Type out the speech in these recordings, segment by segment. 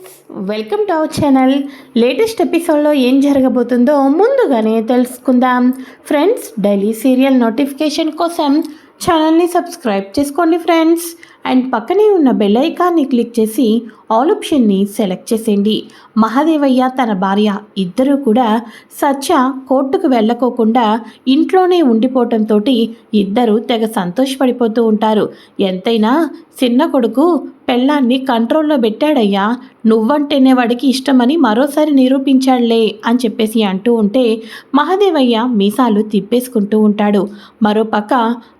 Friends welcome to our channel. Latest ఎపిసోడ్లో ఏం జరగబోతుందో ముందుగానే తెలుసుకుందాం. ఫ్రెండ్స్ డైలీ సీరియల్ నోటిఫికేషన్ కోసం ఛానల్ని సబ్స్క్రైబ్ చేసుకోండి ఫ్రెండ్స్. అండ్ పక్కనే ఉన్న బెల్ ఐకాన్ని క్లిక్ చేసి ఆల్ ఆప్షన్ని సెలెక్ట్ చేసేయండి. మహాదేవయ్య తన భార్య ఇద్దరూ కూడా సత్య కోర్టుకు వెళ్ళకోకుండా ఇంట్లోనే ఉండిపోవటంతో ఇద్దరు తెగ సంతోషపడిపోతూ ఉంటారు. ఎంతైనా చిన్న కొడుకు పెళ్ళాన్ని కంట్రోల్లో పెట్టాడయ్యా. నువ్వంటేనే వాడికి ఇష్టమని మరోసారి నిరూపించాడులే అని చెప్పేసి అంటూ ఉంటే మహాదేవయ్య మీసాలు తిప్పేసుకుంటూ ఉంటాడు. మరోపక్క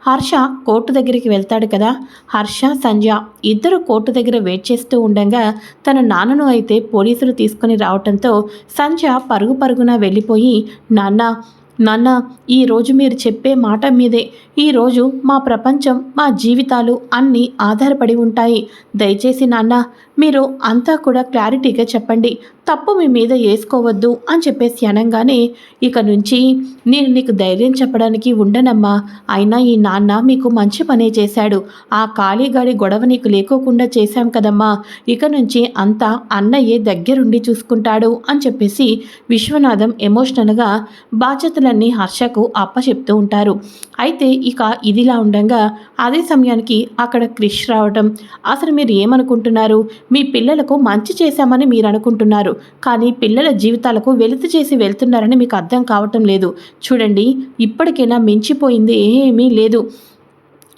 హర్ష కోర్టు దగ్గరికి వెళ్తాడు కదా. హర్ష సంధ్య ఇద్దరు కోర్టు దగ్గర వెయిట్ చేస్తూ ఉండగా తన నాన్నను అయితే పోలీసులు తీసుకుని రావటంతో సంధ్య పరుగు పరుగున వెళ్ళిపోయి నాన్న నాన్న ఈరోజు మీరు చెప్పే మాట మీదే. ఈరోజు మా ప్రపంచం మా జీవితాలు అన్నీ ఆధారపడి ఉంటాయి. దయచేసి నాన్న మీరు అంతా కూడా క్లారిటీగా చెప్పండి. తప్పు మీ మీద వేసుకోవద్దు అని చెప్పేసి అనగానే ఇక నుంచి నేను నీకు ధైర్యం చెప్పడానికి ఉండనమ్మా. అయినా ఈ నాన్న మీకు మంచి పనే చేశాడు. ఆ ఖాళీగాడి గొడవ నీకు లేకోకుండా చేశాం కదమ్మా. ఇక నుంచి అంతా అన్నయ్యే దగ్గరుండి చూసుకుంటాడు అని చెప్పేసి విశ్వనాథం ఎమోషనల్గా బాధ్యతలన్నీ హర్షకు అప్పచెప్తూ ఉంటారు. అయితే ఇక ఇదిలా ఉండగా అదే సమయానికి అక్కడ క్రిష్ రావటం. అసలు మీరు ఏమనుకుంటున్నారు? మీ పిల్లలకు మంచి చేశామని మీరు అనుకుంటున్నారు కానీ పిల్లల జీవితాలకు వెలుతు చేసి వెళ్తున్నారని మీకు అర్థం కావటం లేదు. చూడండి ఇప్పటికైనా మించిపోయింది ఏమీ లేదు.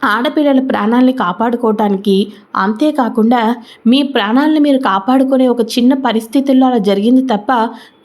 ఆడపిల్లల ప్రాణాలని కాపాడుకోవటానికి అంతేకాకుండా మీ ప్రాణాలను మీరు కాపాడుకునే ఒక చిన్న పరిస్థితుల్లో అలా జరిగింది తప్ప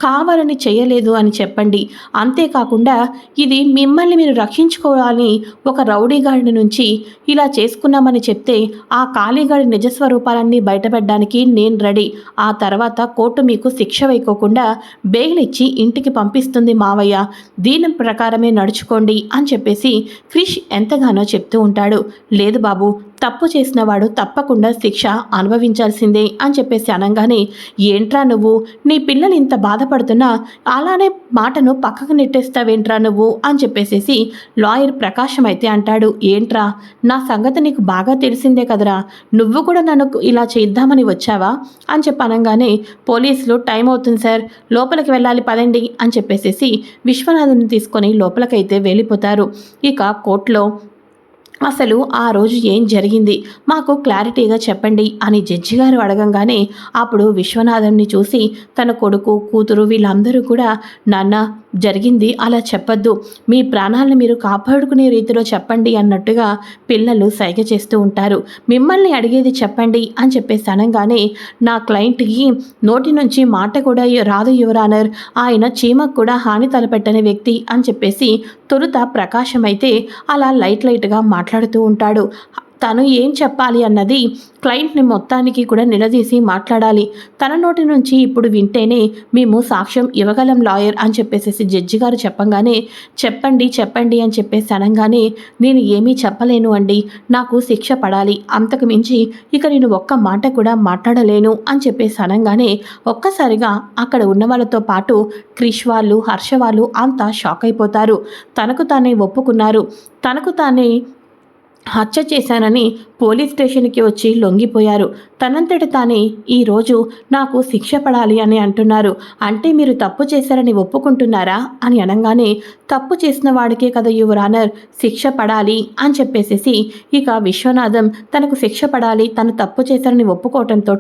కావాలని చేయలేదు అని చెప్పండి. అంతేకాకుండా ఇది మిమ్మల్ని మీరు రక్షించుకోవాలని ఒక రౌడీగాడి నుంచి ఇలా చేసుకున్నామని చెప్తే ఆ ఖాళీగాడి నిజస్వరూపాలన్నీ బయటపెట్టడానికి నేను రెడీ. ఆ తర్వాత కోర్టు మీకు శిక్ష వేయకోకుండా బెయిల్ ఇచ్చి ఇంటికి పంపిస్తుంది మావయ్య. దీని ప్రకారమే నడుచుకోండి అని చెప్పేసి క్రిష్ ఎంతగానో చెప్తూ ఉంటాడు. లేదు బాబు తప్పు చేసిన వాడు తప్పకుండా శిక్ష అనుభవించాల్సిందే అని చెప్పేసి అనగానే ఏంట్రా నువ్వు? నీ పిల్లలు ఇంత బాధపడుతున్నా అలానే మాటను పక్కకు నెట్టేస్తావేంట్రా నువ్వు? అని చెప్పేసేసి లాయర్ ప్రకాశం అయితే అంటాడు. ఏంట్రా? నా సంగతి నీకు బాగా తెలిసిందే కదరా. నువ్వు కూడా నన్ను ఇలా చేద్దామని వచ్చావా? అని చెప్పి అనగానే పోలీసులు టైం అవుతుంది సార్. లోపలికి వెళ్ళాలి పదండి అని చెప్పేసేసి విశ్వనాథన్ తీసుకొని లోపలికైతే వెళ్ళిపోతారు. ఇక కోర్టులో అసలు ఆ రోజు ఏం జరిగింది? మాకు క్లారిటీగా చెప్పండి అని జడ్జి గారు అడగంగానే అప్పుడు విశ్వనాథన్ని చూసి తన కొడుకు కూతురు వీళ్ళందరూ కూడా నాన్న జరిగింది. అలా చెప్పొద్దు. మీ ప్రాణాలను మీరు కాపాడుకునే రీతిలో చెప్పండి అన్నట్టుగా పిల్లలు సైగ చేస్తూ ఉంటారు. మిమ్మల్ని అడిగేది చెప్పండి అని చెప్పేసి అనగానే నా క్లయింట్కి నోటి నుంచి మాట కూడా రాదు యువరానర్ ఆయన చీమకు కూడా హాని తలపెట్టని వ్యక్తి అని చెప్పేసి తొలుత ప్రకాశం అయితే అలా లైట్ లైట్గా మాట్లాడుతూ ఉంటాడు. తను ఏం చెప్పాలి అన్నది క్లయింట్ని మొత్తానికి కూడా నిలదీసి మాట్లాడాలి. తన నోటి నుంచి ఇప్పుడు వింటేనే మేము సాక్ష్యం ఇవ్వగలం లాయర్ అని చెప్పేసి జడ్జి గారు చెప్పంగానే చెప్పండి చెప్పండి అని చెప్పేసి అనగానే నేను ఏమీ చెప్పలేను అండి నాకు శిక్ష పడాలి. అంతకు మించి ఇక నేను ఒక్క మాట కూడా మాట్లాడలేను అని చెప్పేసి అనగానే ఒక్కసారిగా అక్కడ ఉన్న వాళ్ళతో పాటు క్రిష్ వాళ్ళు హర్ష వాళ్ళు అంతా షాక్ అయిపోతారు. తనకు తానే ఒప్పుకున్నారు. తనకు తానే హత్య చేశానని పోలీస్ స్టేషన్కి వచ్చి లొంగిపోయారు. తనంతట తానే ఈరోజు నాకు శిక్ష పడాలి అని అంటున్నారు. అంటే మీరు తప్పు చేశారని ఒప్పుకుంటున్నారా? అని అనగానే తప్పు చేసిన వాడికే కదా యువరానర్ శిక్ష పడాలి అని చెప్పేసేసి ఇక విశ్వనాథం తనకు శిక్ష పడాలి తను తప్పు చేశారని ఒప్పుకోవటంతో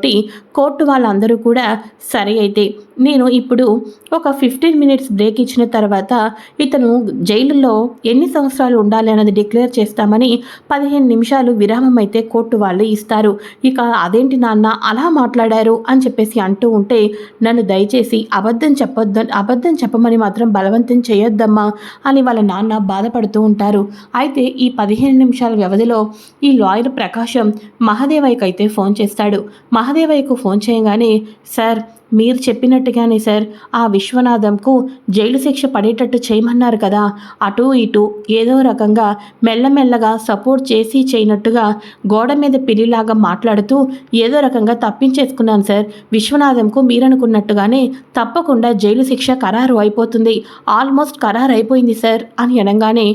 కోర్టు వాళ్ళందరూ కూడా సరే అయితే నేను ఇప్పుడు ఒక ఫిఫ్టీన్ మినిట్స్ బ్రేక్ ఇచ్చిన తర్వాత ఇతను జైలులో ఎన్ని సంవత్సరాలు ఉండాలి అన్నది డిక్లేర్ చేస్తామని పదిహేను నిమిషాలు విరామం అయితే కోర్టు వాళ్ళు ఇస్తారు. ఇక అదేంటి నాన్న? అలా మాట్లాడారు అని చెప్పేసి అంటూ ఉంటే నన్ను దయచేసి అబద్ధం చెప్పొద్దు అబద్ధం చెప్పమని మాత్రం బలవంతం చేయొద్దమ్మా అని వాళ్ళ నాన్న బాధపడుతూ ఉంటారు. అయితే ఈ పదిహేను నిమిషాల వ్యవధిలో ఈ లాయర్ ప్రకాశం మహదేవయ్యకైతే అయితే ఫోన్ చేస్తాడు. మహదేవయ్యకు ఫోన్ చేయగానే సార్ మీరు చెప్పినట్టుగానే సార్ ఆ విశ్వనాథంకు జైలు శిక్ష పడేటట్టు చేయమన్నారు కదా. అటు ఇటు ఏదో రకంగా మెల్లమెల్లగా సపోర్ట్ చేసి చేయనట్టుగా గోడ మీద పిల్లిలాగా మాట్లాడుతూ ఏదో రకంగా తప్పించేసుకున్నాను సార్. విశ్వనాథంకు మీరనుకున్నట్టుగానే తప్పకుండా జైలు శిక్ష ఖరారు అయిపోతుంది. ఆల్మోస్ట్ ఖరారు అయిపోయింది సార్ అని అనగానే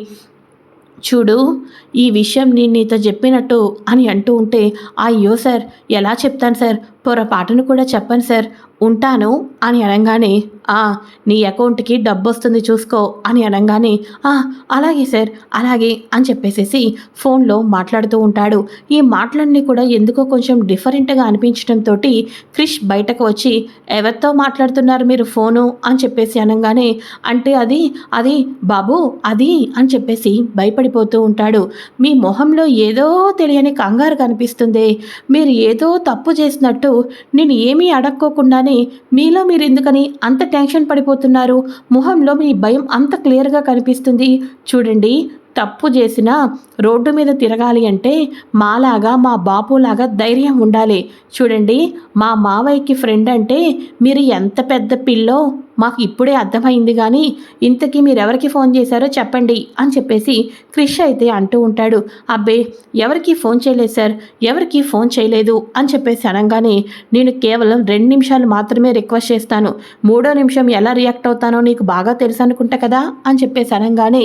చూడు ఈ విషయం నేను నీతో చెప్పినట్టు అని అంటూ ఉంటే అయ్యో సార్ ఎలా చెప్తాను సార్? పొరపాటును కూడా చెప్పను సార్. ఉంటాను అని అనగానే ఆ నీ అకౌంట్కి డబ్బు వస్తుంది చూసుకో అని అనగానే ఆ అలాగే సార్ అలాగే అని చెప్పేసేసి ఫోన్లో మాట్లాడుతూ ఉంటాడు. ఈ మాటలన్నీ కూడా ఎందుకో కొంచెం డిఫరెంట్గా అనిపించడంతో క్రిష్ బయటకు వచ్చి ఎవరితో మాట్లాడుతున్నారు మీరు ఫోను? అని చెప్పేసి అనగానే అంటే అది అది బాబు అది అని చెప్పేసి భయపడిపోతూ ఉంటాడు. మీ మొహంలో ఏదో తెలియని కంగారు కనిపిస్తుంది. మీరు ఏదో తప్పు చేసినట్టు నేను ఏమీ అడక్కోకుండానే మీలో మీరు ఎందుకని అంత టెన్షన్ పడిపోతున్నారు? ముఖంలో మీ భయం అంత క్లియర్గా కనిపిస్తుంది. చూడండి. తప్పు చేసినా రోడ్డు మీద తిరగాలి అంటే మాలాగా మా బాపులాగా ధైర్యం ఉండాలి. చూడండి మా మావయ్యకి ఫ్రెండ్ అంటే మీరు ఎంత పెద్ద పిల్లో? మాకు ఇప్పుడే అర్థమైంది కానీ ఇంతకీ మీరు ఎవరికి ఫోన్ చేశారో చెప్పండి అని చెప్పేసి క్రిష్ అయితే అంటూ ఉంటాడు. అబ్బే ఎవరికి ఫోన్ చేయలేదు సార్? ఎవరికి ఫోన్ చేయలేదు? అని చెప్పేసి అనగానే నేను కేవలం రెండు నిమిషాలు మాత్రమే రిక్వెస్ట్ చేస్తాను. మూడో నిమిషం ఎలా రియాక్ట్ అవుతానో నీకు బాగా తెలుసు అనుకుంటా కదా? అని చెప్పేసి అనగానే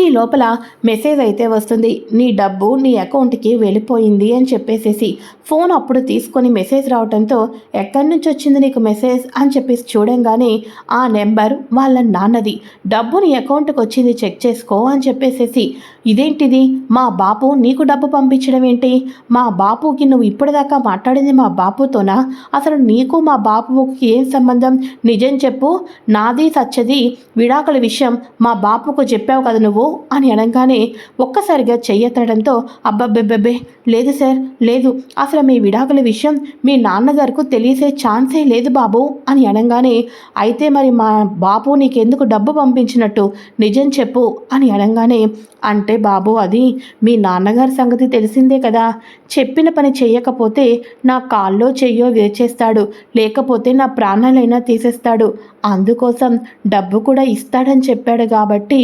ఈ లోపల మెసేజ్ అయితే వస్తుంది. నీ డబ్బు నీ అకౌంట్కి వెళ్ళిపోయింది అని చెప్పేసేసి ఫోన్ అప్పుడు తీసుకొని మెసేజ్ రావడంతో ఎక్కడి నుంచి వచ్చింది నీకు మెసేజ్ అని చెప్పేసి చూడంగానే ఆ నెంబర్ వాళ్ళ నాన్నది. డబ్బు నీ అకౌంట్కి వచ్చింది చెక్ చేసుకో అని చెప్పేసేసి ఇదేంటిది? మా బాపు నీకు డబ్బు పంపించడం ఏంటి? మా బాపుకి నువ్వు ఇప్పటిదాకా మాట్లాడింది మా బాపుతోనా అసలు నీకు మా బాపుకి ఏం సంబంధం? నిజం చెప్పు. నాది సచ్చది విడాకుల విషయం మా బాపుకు చెప్పావు కదా నువ్వు. అని అనగానే ఒక్కసారిగా చెయ్యెత్తడంతో అబ్బబ్బెబ్బెబ్బే లేదు సార్ లేదు. అసలు మీ విడాకుల విషయం మీ నాన్నగారికి తెలియసే ఛాన్సే లేదు బాబు అని అనగానే అయితే మరి మా బాబు నీకెందుకు డబ్బు పంపించినట్టు నిజం చెప్పు అని అనగానే అంటే బాబు అది మీ నాన్నగారి సంగతి తెలిసిందే కదా. చెప్పిన పని చెయ్యకపోతే నా కాల్లో చెయ్యో వేచేస్తాడు లేకపోతే నా ప్రాణాలైనా తీసేస్తాడు. అందుకోసం డబ్బు కూడా ఇస్తాడని చెప్పాడు కాబట్టి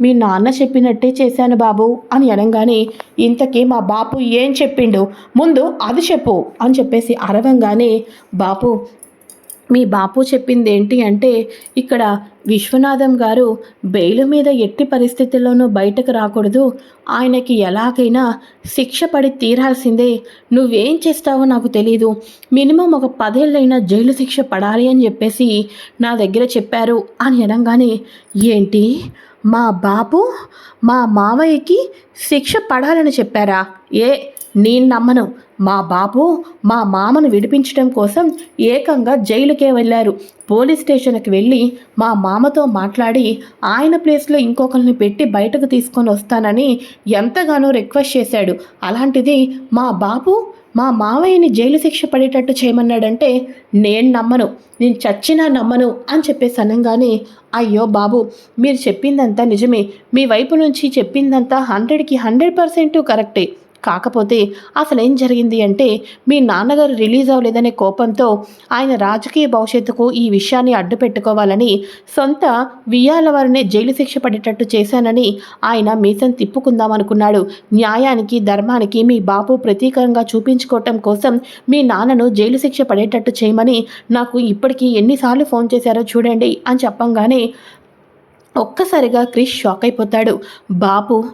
మీ నాన్న చెప్పినట్టే చేశాను బాబు అని అనగానే ఇంతకీ మా బాపు ఏం చెప్పిండు? ముందు అది చెప్పు అని చెప్పేసి అరవంగానే బాపు మీ బాపు చెప్పింది ఏంటి అంటే ఇక్కడ విశ్వనాథం గారు బెయిలు మీద ఎట్టి పరిస్థితుల్లోనూ బయటకు రాకూడదు. ఆయనకి ఎలాగైనా శిక్ష పడి తీరాల్సిందే. నువ్వేం చేస్తావో నాకు తెలీదు. మినిమం ఒక పదేళ్ళైనా జైలు శిక్ష పడాలి అని చెప్పేసి నా దగ్గర చెప్పారు అని అనగానే ఏంటి? మా బాబు మా మావయ్యకి శిక్ష పడాలని చెప్పారా? ఏ నేను నమ్మను. మా బాబు మా మామను విడిపించడం కోసం ఏకంగా జైలుకే వెళ్ళారు. పోలీస్ స్టేషన్కి వెళ్ళి మా మామతో మాట్లాడి ఆయన ప్లేస్లో ఇంకొకరిని పెట్టి బయటకు తీసుకొని వస్తానని ఎంతగానో రిక్వెస్ట్ చేశాడు. అలాంటిది మా బాబు మా మావయ్యని జైలు శిక్ష పడేటట్టు చేయమన్నాడంటే నేను నమ్మను నేను చచ్చినా నమ్మను అని చెప్పేసి అనగానే అయ్యో బాబు మీరు చెప్పిందంతా నిజమే మీ వైపు నుంచి చెప్పిందంతా హండ్రెడ్కి హండ్రెడ్ పర్సెంట్ కరెక్టే. కాకపోతే అసలు ఏం జరిగింది అంటే మీ నాన్నగారు రిలీజ్ అవ్వలేదనే కోపంతో ఆయన రాజకీయ భవిష్యత్తుకు ఈ విషయాన్ని అడ్డు పెట్టుకోవాలని సొంత వియ్యాల వారినే జైలు శిక్ష పడేటట్టు చేశానని ఆయన మీసం తిప్పుకుందామనుకున్నాడు న్యాయానికి ధర్మానికి మీ బాబు ప్రతీకరంగా చూపించుకోవటం కోసం మీ నాన్నను జైలు శిక్ష పడేటట్టు చేయమని నాకు ఇప్పటికీ ఎన్నిసార్లు ఫోన్ చేశారో చూడండి అని చెప్పంగానే ఒక్కసారిగా క్రిష్ షాక్ అయిపోతాడు. బాబు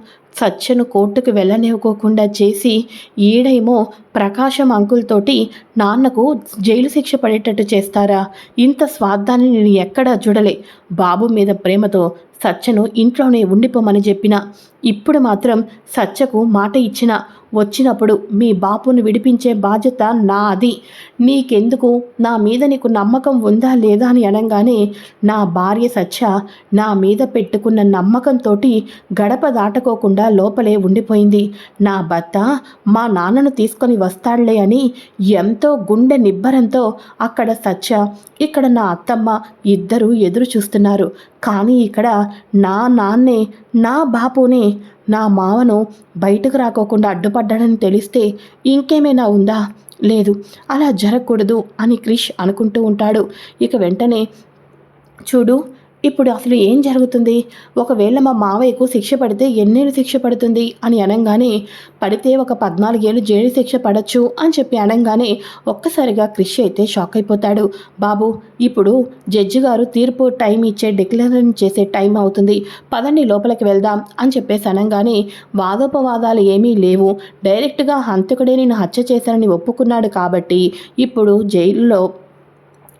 సత్యను కోర్టుకు వెళ్ళనివ్వకోకుండా చేసి ఈడేమో ప్రకాశం అంకుల్తోటి నాన్నకు జైలు శిక్ష పడేటట్టు చేస్తారా? ఇంత స్వార్థాన్ని నేను ఎక్కడా చూడలే. బాబు మీద ప్రేమతో సత్యను ఇంట్లోనే ఉండిపోమని చెప్పిన. ఇప్పుడు మాత్రం సత్యకు మాట ఇచ్చిన. వచ్చినప్పుడు మీ బాపును విడిపించే బాధ్యత నాది. నీకెందుకు? నా మీద నీకు నమ్మకం ఉందా లేదా అని అనగానే నా భార్య సత్య నా మీద పెట్టుకున్న నమ్మకంతో గడప దాటుకోకుండా లోపలే ఉండిపోయింది. నా భర్త మా నాన్నను తీసుకొని వస్తాడులే అని ఎంతో గుండె నిబ్బరంతో అక్కడ సత్య ఇక్కడ నా అత్తమ్మ ఇద్దరూ ఎదురు చూస్తున్నారు కానీ ఇక్కడ నా నాన్నే నా బాపునే నా మావను బయటకు రాకోకుండా అడ్డుపడ్డాడని తెలిస్తే ఇంకేమైనా ఉందా? లేదు అలా జరగకూడదు అని క్రిష్ అనుకుంటూ ఉంటాడు. ఇక వెంటనే చూడు ఇప్పుడు అసలు ఏం జరుగుతుంది? ఒకవేళ మా మావయ్యకు శిక్ష పడితే ఎన్నేళ్ళు శిక్ష పడుతుంది? అని అనగానే పడితే ఒక పద్నాలుగేళ్ళు జైలు శిక్ష పడచ్చు అని చెప్పి అనగానే ఒక్కసారిగా కృషి అయితే షాక్ అయిపోతాడు. బాబు ఇప్పుడు జడ్జి గారు తీర్పు టైం ఇచ్చే డిక్లరేషన్ చేసే టైం అవుతుంది. పదండి లోపలికి వెళ్దాం అని చెప్పేసి అనగానే వాదోపవాదాలు ఏమీ లేవు. డైరెక్ట్గా హంతకుడే నేను హత్య చేశానని ఒప్పుకున్నాడు కాబట్టి ఇప్పుడు జైల్లో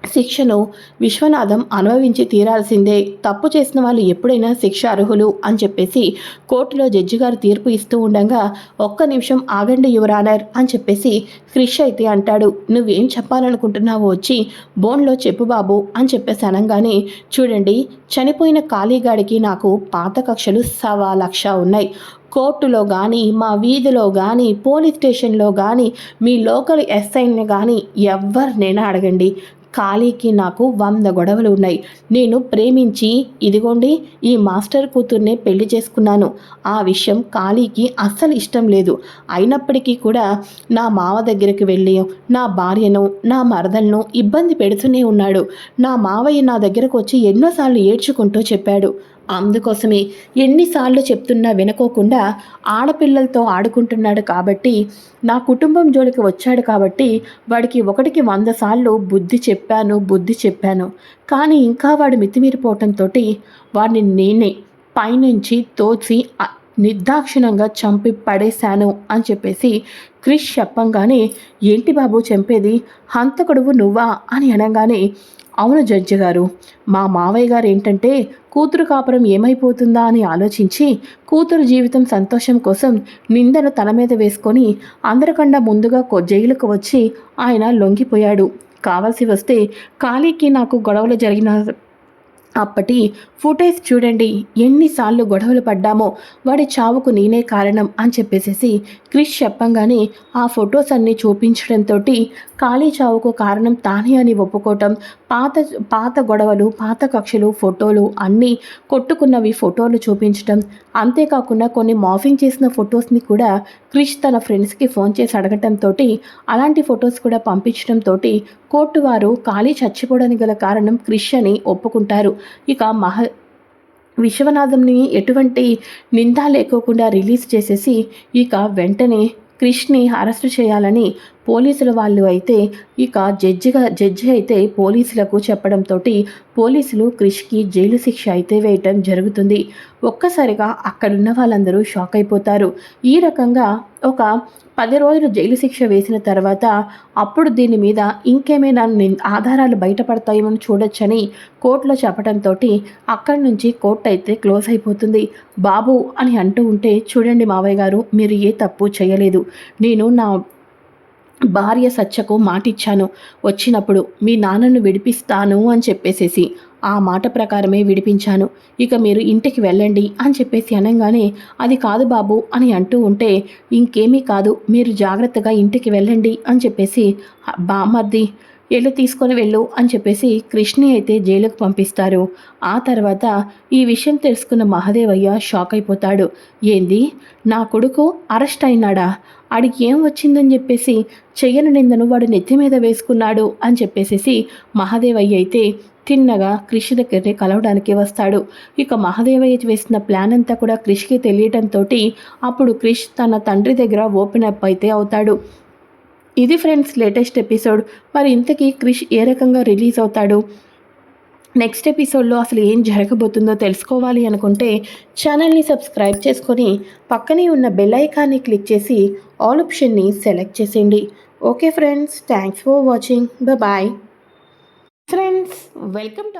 శిక్షను విశ్వనాథం అనుభవించి తీరాల్సిందే. తప్పు చేసిన వాళ్ళు ఎప్పుడైనా శిక్ష అర్హులు అని చెప్పేసి కోర్టులో జడ్జి గారు తీర్పు ఇస్తూ ఉండగా ఒక్క నిమిషం ఆగండి యువరానర్ అని చెప్పేసి క్రిష్ అయితే అంటాడు. నువ్వేం చెప్పాలనుకుంటున్నావో వచ్చి బోన్లో చెప్పు బాబు అని చెప్పేసి అనగానే చూడండి చనిపోయిన ఖాళీగాడికి నాకు పాత కక్షలు సవా లక్ష ఉన్నాయి. కోర్టులో కానీ మా వీధిలో కానీ పోలీస్ స్టేషన్లో కానీ మీ లోకల్ ఎస్ఐని కానీ ఎవరినైనా అడగండి. ఖాళీకి నాకు వంద గొడవలు ఉన్నాయి. నేను ప్రేమించి ఇదిగోండి ఈ మాస్టర్ కూతుర్నే పెళ్ళి చేసుకున్నాను. ఆ విషయం ఖాళీకి అస్సలు ఇష్టం లేదు. అయినప్పటికీ కూడా నా మావ దగ్గరికి వెళ్ళి నా భార్యను నా మరదలను ఇబ్బంది పెడుతూనే ఉన్నాడు. నా మావయ్య నా దగ్గరకు వచ్చి ఎన్నోసార్లు ఏడ్చుకుంటూ చెప్పాడు. అందుకోసమే ఎన్నిసార్లు చెప్తున్నా వినకోకుండా ఆడపిల్లలతో ఆడుకుంటున్నాడు కాబట్టి నా కుటుంబం జోలికి వచ్చాడు కాబట్టి వాడికి ఒకటికి వంద సార్లు బుద్ధి చెప్పాను బుద్ధి చెప్పాను. కానీ ఇంకా వాడు మితిమీరిపోవటంతో వాడిని నేనే పైనుంచి తోచి నిర్దాక్షిణంగా చంపి పడేశాను అని చెప్పేసి క్రిష్ చెప్పంగానే ఏంటి బాబు చంపేది? హంతకుడువు నువ్వా? అని అనగానే అవును జడ్జి గారు. మా మావయ్య గారు ఏంటంటే కూతురు కాపురం ఏమైపోతుందా అని ఆలోచించి కూతురు జీవితం సంతోషం కోసం నిందను తల మీద వేసుకొని అందరికన్నా ముందుగా జైలుకు వచ్చి ఆయన లొంగిపోయాడు. కావాల్సి వస్తే ఖాళీకి నాకు గొడవలు జరిగిన అప్పటి ఫుటేజ్ చూడండి ఎన్నిసార్లు గొడవలు పడ్డామో వాడి చావుకు నేనే కారణం అని చెప్పేసేసి క్రిష్ చెప్పంగానే ఆ ఫొటోస్ అన్నీ చూపించడంతో ఖాళీ చావుకు కారణం తానే అని ఒప్పుకోవటం పాత పాత గొడవలు పాత కక్షలు ఫోటోలు అన్నీ కొట్టుకున్నవి ఫోటోలు చూపించటం అంతేకాకుండా కొన్ని మాఫింగ్ చేసిన ఫొటోస్ని కూడా క్రిష్ తన ఫ్రెండ్స్కి ఫోన్ చేసి అడగటంతో అలాంటి ఫొటోస్ కూడా పంపించడంతో కోర్టు వారు ఖాళీ చచ్చిపోవడానికి గల కారణం క్రిష్ అని ఒప్పుకుంటారు. ఇక మహ విశ్వనాథంని ఎటువంటి నింద లేకోకుండా రిలీజ్ చేసేసి ఇక వెంటనే క్రిష్ని అరెస్టు చేయాలని పోలీసుల వాళ్ళు అయితే ఇక జడ్జిగా జడ్జి అయితే పోలీసులకు చెప్పడంతో పోలీసులు క్రిష్కి జైలు శిక్ష అయితే వేయటం జరుగుతుంది. ఒక్కసారిగా అక్కడున్న వాళ్ళందరూ షాక్ అయిపోతారు. ఈ రకంగా ఒక పది రోజులు జైలు శిక్ష వేసిన తర్వాత అప్పుడు దీని మీద ఇంకేమైనా ఆధారాలు బయటపడతాయేమో చూడొచ్చని కోర్టులో చెప్పడంతో అక్కడి నుంచి కోర్టు అయితే క్లోజ్ అయిపోతుంది. బాబు అని అంటూ ఉంటే చూడండి మావయ్య గారు మీరు ఏ తప్పు చేయలేదు. నేను నా భార్య సత్యకు మాటిచ్చాను. వచ్చినప్పుడు మీ నాన్నను విడిపిస్తాను అని చెప్పేసేసి ఆ మాట ప్రకారమే విడిపించాను. ఇక మీరు ఇంటికి వెళ్ళండి అని చెప్పేసి అనగానే అది కాదు బాబు అని అంటూ ఉంటే ఇంకేమీ కాదు మీరు జాగ్రత్తగా ఇంటికి వెళ్ళండి అని చెప్పేసి బామర్ది ఎల్లు తీసుకొని వెళ్ళు అని చెప్పేసి కృష్ణి అయితే జైలుకు పంపిస్తారు. ఆ తర్వాత ఈ విషయం తెలుసుకున్న మహాదేవయ్య షాక్ అయిపోతాడు. ఏంది? నా కొడుకు అరెస్ట్ అయినాడా? ఆడికి ఏం వచ్చిందని చెప్పేసి చెయ్యని నిందను వాడు నెత్తి మీద వేసుకున్నాడు అని చెప్పేసి మహాదేవయ్య అయితే తిన్నగా క్రిష్ దగ్గరనే కలవడానికి వస్తాడు. ఇక మహాదేవయ్య వేసిన ప్లాన్ అంతా కూడా క్రిష్కి తెలియటంతో అప్పుడు క్రిష్ తన తండ్రి దగ్గర ఓపెన్ అప్ అయితే అవుతాడు. ఇది ఫ్రెండ్స్ లేటెస్ట్ ఎపిసోడ్. మరి ఇంతకీ క్రిష్ ఏ రకంగా రిలీజ్ అవుతాడు? నెక్స్ట్ ఎపిసోడ్లో అసలు ఏం జరగబోతుందో తెలుసుకోవాలి అనుకుంటే ఛానల్ని సబ్స్క్రైబ్ చేసుకొని పక్కనే ఉన్న బెల్ ఐకాన్ని క్లిక్ చేసి ఆల్ ఆప్షన్ని సెలెక్ట్ చేసేయండి. Okay friends thanks for watching. Bye. Friends welcome to